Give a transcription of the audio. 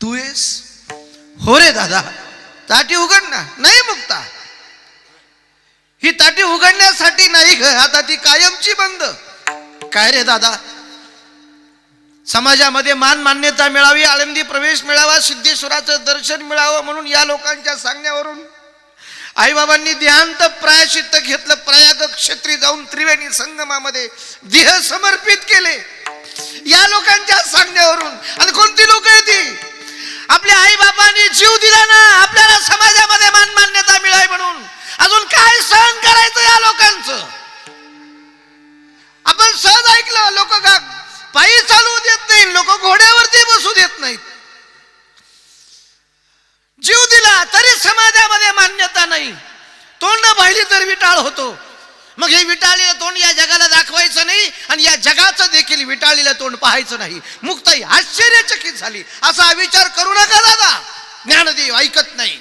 तू yes? हो रे दादा. ताटी उघड ना नाही मुक्ता. ही ताटी उघडण्यासाठी नाही ग आता ती कायमची बंद. काय रे दादा? समाजामध्ये मान मान्यता मिळावी आळंदी प्रवेश मिळावा सिद्धेश्वराचं दर्शन मिळावं म्हणून या लोकांच्या सांगण्यावरून आईबाबांनी देहांत प्रायशित्त घेतलं प्रयाग क्षेत्री जाऊन त्रिवेणी संगमामध्ये देह समर्पित केले. या लोकांच्या सांगण्यावरून आई जीव दिला ना आपल्याला समाजामध्ये मान मान्यता मिळाय म्हणून. अजून काय सहन करायचं या लोकांचं? आपण सहज ऐकलं लोक का पायी चालू देत नाही लोक घोड्यावरती बसू देत नाहीत. जीव दिला तरी समाजामध्ये मान्यता नाही. तोंड पाहिली तर विटाळ होतो. मग हे विटाळलेलं तोंड या जगाला दाखवायचं नाही आणि या जगाचं देखील विटाळीला तोंड पाहायचं नाही. मुक्ताई आश्चर्यचकित झाली. असा विचार करू नका दादा. ज्ञानदेव ऐकत नाही.